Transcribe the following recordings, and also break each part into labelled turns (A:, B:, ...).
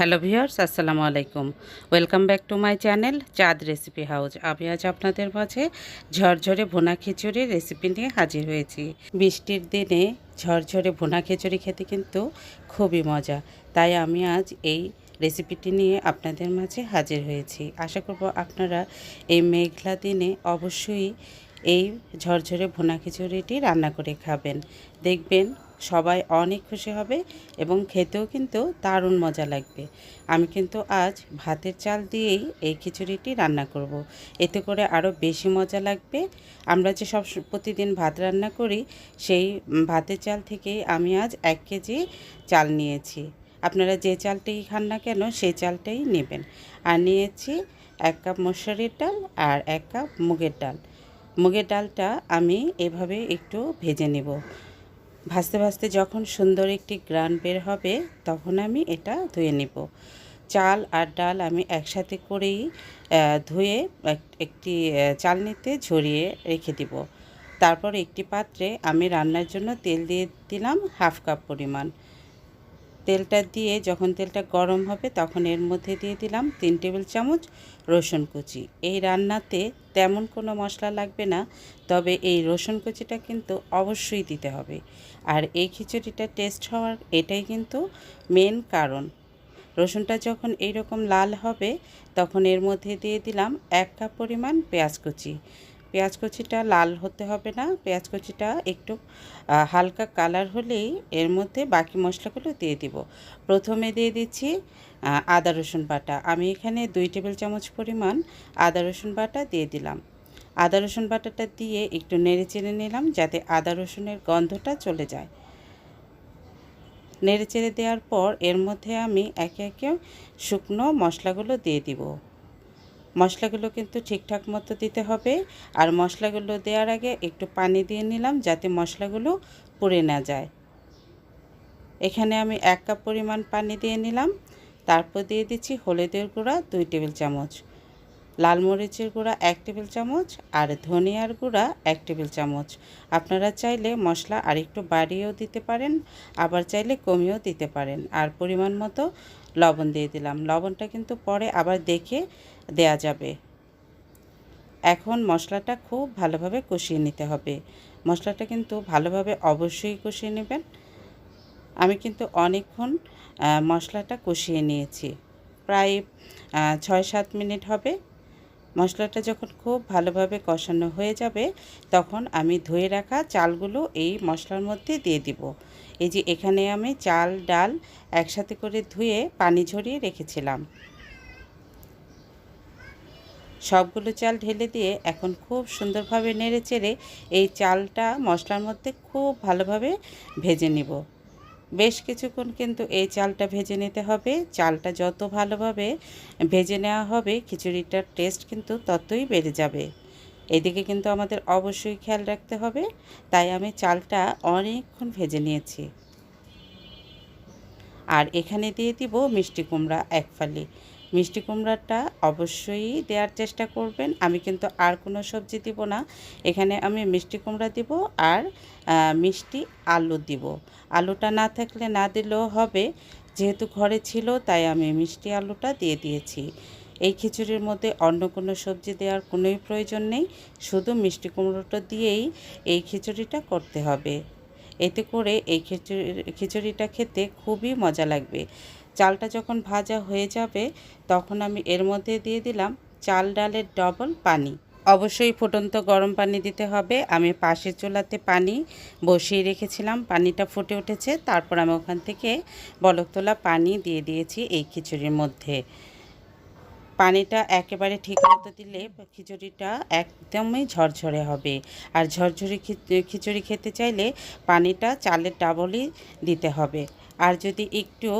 A: Hello viewers, আসসালামু আলাইকুম। Welcome back to my channel Chand recipe house. আমি আজ আপনাদের মাঝে ঝরঝরে ভুনা খিচুড়ির রেসিপি নিয়ে হাজির হয়েছি। বৃষ্টির দিনে ঝরঝরে ভুনা খিচুড়ি খেতে কিন্তু খুবই মজা। তাই আমি আজ এই রেসিপিটি নিয়ে আপনাদের মাঝে হাজির হয়েছি। আশা করব আপনারা এই মেঘলা দিনে অবশ্যই এই ঝরঝরে ভুনা খিচুড়িটি রান্না করে খাবেন। দেখবেন সবাই অনেক খুশি হবে এবং খেতেও কিন্তু দারুণ মজা লাগবে। আমি কিন্তু আজ ভাতের চাল দিয়েই এই খিচুড়িটি রান্না করব। এতে করে আরও বেশি মজা লাগবে। আমরা যে সব প্রতিদিন ভাত রান্না করি, সেই ভাতের চাল থেকেই আমি আজ এক কেজি চাল নিয়েছি। আপনারা যে চালটাই খান না কেন সেই চালটাই নেবেন। আর নিয়েছি এক কাপ মশারির ডাল আর এক কাপ মুগের ডাল। মুগের ডালটা আমি এভাবে একটু ভেজে নেব। ভাজতে ভাজতে যখন সুন্দর একটি গ্রান বের হবে, তখন আমি এটা ধুয়ে নেব। চাল আর ডাল আমি একসাথে করেই ধুয়ে একটি চালনিতে ঝরিয়ে রেখে দিব। তারপর একটি পাত্রে আমি রান্নার জন্য তেল দিয়ে দিলাম হাফ কাপ পরিমাণ। তেলটা দিয়ে যখন তেলটা গরম হবে তখন এর মধ্যে দিয়ে দিলাম তিন টেবিল চামচ রসুন কুচি। এই রান্নাতে তেমন কোনো মশলা লাগবে না, তবে এই রসুন কুচিটা কিন্তু অবশ্যই দিতে হবে। আর এই খিচুড়িটা টেস্ট হওয়ার এটাই কিন্তু মেন কারণ। রসুনটা যখন এইরকম লাল হবে তখন এর মধ্যে দিয়ে দিলাম এক কাপ পরিমাণ পেঁয়াজ কুচি। পেঁয়াজ কুচিটা লাল হতে হবে না। পেঁয়াজ কুচিটা একটু হালকা কালার হলেই এর মধ্যে বাকি মশলাগুলো দিয়ে দিব। প্রথমে দিয়ে দিচ্ছি আদা, রসুন বাটা। আমি এখানে দুই টেবিল চামচ পরিমাণ আদা, রসুন বাটা দিয়ে দিলাম। আদা, রসুন বাটাটা দিয়ে একটু নেড়ে চেড়ে নিলাম যাতে আদা, রসুনের গন্ধটা চলে যায়। নেড়ে চেড়ে দেওয়ার পর এর মধ্যে আমি একে একে শুকনো মশলাগুলো দিয়ে দিব। মশলাগুলো কিন্তু ঠিকঠাক মতো দিতে হবে। আর মশলাগুলো দেওয়ার আগে একটু পানি দিয়ে নিলাম যাতে মশলাগুলো পুড়ে না যায়। এখানে আমি এক কাপ পরিমাণ পানি দিয়ে নিলাম। তারপর দিয়ে দিচ্ছি হলুদের গুঁড়া দুই টেবিল চামচ, লাল মরিচের গুঁড়া এক টেবিল চামচ আর ধনিয়ার গুঁড়া এক টেবিল চামচ। আপনারা চাইলে মশলা আর একটু বাড়িয়েও দিতে পারেন, আবার চাইলে কমিয়েও দিতে পারেন। আর পরিমাণ মতো লবণ দিয়ে দিলাম। লবণটা কিন্তু পরে আবার দেখে দেয়া যাবে। এখন মশলাটা খুব ভালোভাবে কষিয়ে নিতে হবে। মশলাটা কিন্তু ভালোভাবে অবশ্যই কষিয়ে নেবেন। আমি কিন্তু অনেকক্ষণ মশলাটা কষিয়ে নিয়েছি। প্রায় ছয় সাত মিনিট হবে। মশলাটা যখন খুব ভালোভাবে কষানো হয়ে যাবে, তখন আমি ধুয়ে রাখা চালগুলো এই মশলার মধ্যে দিয়ে দিব। এই যে এখানে আমি চাল, ডাল একসাথে করে ধুয়ে পানি ঝরিয়ে রেখেছিলাম। সবগুলো চাল ঢেলে দিয়ে এখন খুব সুন্দরভাবে নেড়ে চেড়ে এই চালটা মশলার মধ্যে খুব ভালোভাবে ভেজে নিব। বেশ কিছুক্ষণ কিন্তু এই চালটা ভেজে নিতে হবে। চালটা যত ভালোভাবে ভেজে নেওয়া হবে, খিচুড়িটার টেস্ট কিন্তু ততই বেড়ে যাবে। এদিকে কিন্তু আমাদের অবশ্যই খেয়াল রাখতে হবে, তাই আমি চালটা অনেকক্ষণ ভেজে নিয়েছি। আর এখানে দিয়ে দিব মিষ্টি কুমড়া এক ফালি। মিষ্টি কুমড়াটা অবশ্যই দেওয়ার চেষ্টা করবেন। আমি কিন্তু আর কোনো সবজি দিব না। এখানে আমি মিষ্টি কুমড়া দিব আর মিষ্টি আলু দিব। আলুটা না থাকলে না দিলেও হবে। যেহেতু ঘরে ছিল, তাই আমি মিষ্টি আলুটা দিয়ে দিয়েছি। এই খিচুড়ির মধ্যে অন্য কোনো সবজি দেওয়ার কোনোই প্রয়োজন নেই। শুধু মিষ্টি কুমড়োটা দিয়েই এই খিচুড়িটা করতে হবে। এতে করে এই খিচুড়ি, খিচুড়িটা খেতে খুবই মজা লাগবে। চালটা যখন ভাজা হয়ে যাবে, তখন আমি এর মধ্যে দিয়ে দিলাম চাল ডালের ডবল পানি। অবশ্যই ফুটন্ত গরম পানি দিতে হবে। আমি পাশের চুলাতে পানি বসিয়ে রেখেছিলাম, পানিটা ফুটে উঠেছে। তারপর আমি ওখান থেকে বলক তোলা পানি দিয়ে দিয়েছি এই খিচুড়ির মধ্যে। পানিটা একেবারে ঠিক মতো দিলে খিচুড়িটা একদমই ঝরঝরে হবে। আর ঝরঝরে খিচুড়ি খেতে চাইলে পানিটা চালের ডাবলই দিতে হবে। আর যদি একটু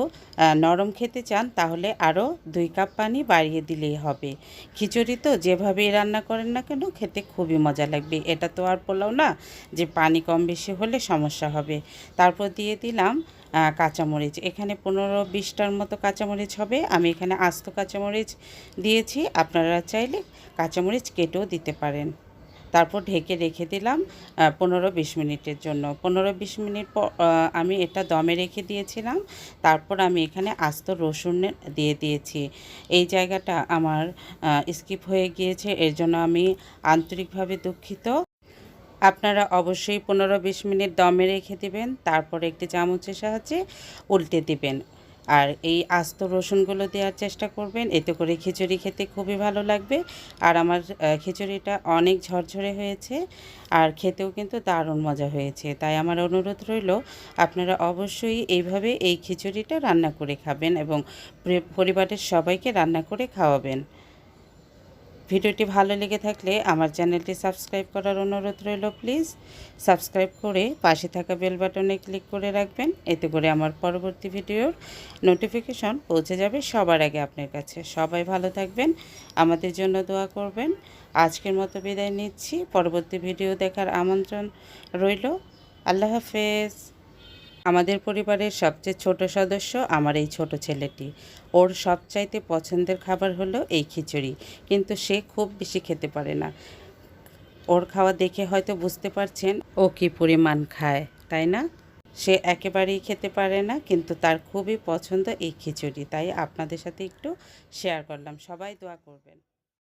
A: নরম খেতে চান, তাহলে আরও দুই কাপ পানি বাড়িয়ে দিলেই হবে। খিচুড়ি তো যেভাবেই রান্না করেন না কেন, খেতে খুবই মজা লাগবে। এটা তো আর পোলাও না, যে পানি কম বেশি হলে সমস্যা হবে। তারপর দিয়ে দিলাম কাঁচামরিচ। এখানে পনেরো বিশটার মতো কাঁচামরিচ হবে। আমি এখানে আস্ত কাঁচামরিচ দিয়েছি। আপনারা চাইলে কাঁচামরিচ কেটেও দিতে পারেন। তারপর ঢেকে রেখে দিলাম পনেরো বিশ মিনিটের জন্য। পনেরো বিশ মিনিট পর আমি এটা দমে রেখে দিয়েছিলাম। তারপর আমি এখানে আস্ত রসুন দিয়ে দিয়েছি। এই জায়গাটা আমার স্কিপ হয়ে গিয়েছে, এর জন্য আমি আন্তরিকভাবে দুঃখিত। আপনারা অবশ্যই পনেরো বিশ মিনিট দমে রেখে দিবেন, তারপর একটি চামচের সাহায্যে উল্টে দিবেন। আর এই আস্ত রসুনগুলো দেওয়ার চেষ্টা করবেন। এতে করে খিচুড়ি খেতে খুবই ভালো লাগবে। আর আমার খিচুড়িটা অনেক ঝরঝরে হয়েছে আর খেতেও কিন্তু দারুণ মজা হয়েছে। তাই আমার অনুরোধ রইল, আপনারা অবশ্যই এইভাবে এই খিচুড়িটা রান্না করে খাবেন এবং পরিবারের সবাইকে রান্না করে খাওয়াবেন। ভিডিওটি ভালো লেগে থাকলে আমার চ্যানেলটি সাবস্ক্রাইব করার অনুরোধ রইল, প্লিজ। সাবস্ক্রাইব করে পাশে থাকা বেল বাটনে ক্লিক করে রাখবেন। এতে করে আমার পরবর্তী ভিডিওর নোটিফিকেশন পৌঁছে যাবে সবার আগে আপনার কাছে। সবাই ভালো থাকবেন, আমাদের জন্য দোয়া করবেন। আজকের মতো বিদায় নিচ্ছি। পরবর্তী ভিডিও দেখার আমন্ত্রণ রইল। আল্লাহ হাফেজ। আমাদের পরিবারের সবচেয়ে ছোট সদস্য আমার এই ছোট ছেলেটি। ওর সবচাইতে পছন্দের খাবার হলো এই খিচুড়ি, কিন্তু সে খুব বেশি খেতে পারে না। ওর খাওয়া দেখে হয়তো বুঝতে পারছেন ও কি পরিমাণ খায়, তাই না? সে একেবারেই খেতে পারে না, কিন্তু তার খুবই পছন্দ এই খিচুড়ি, তাই আপনাদের সাথে একটু শেয়ার করলাম। সবাই দোয়া করবেন।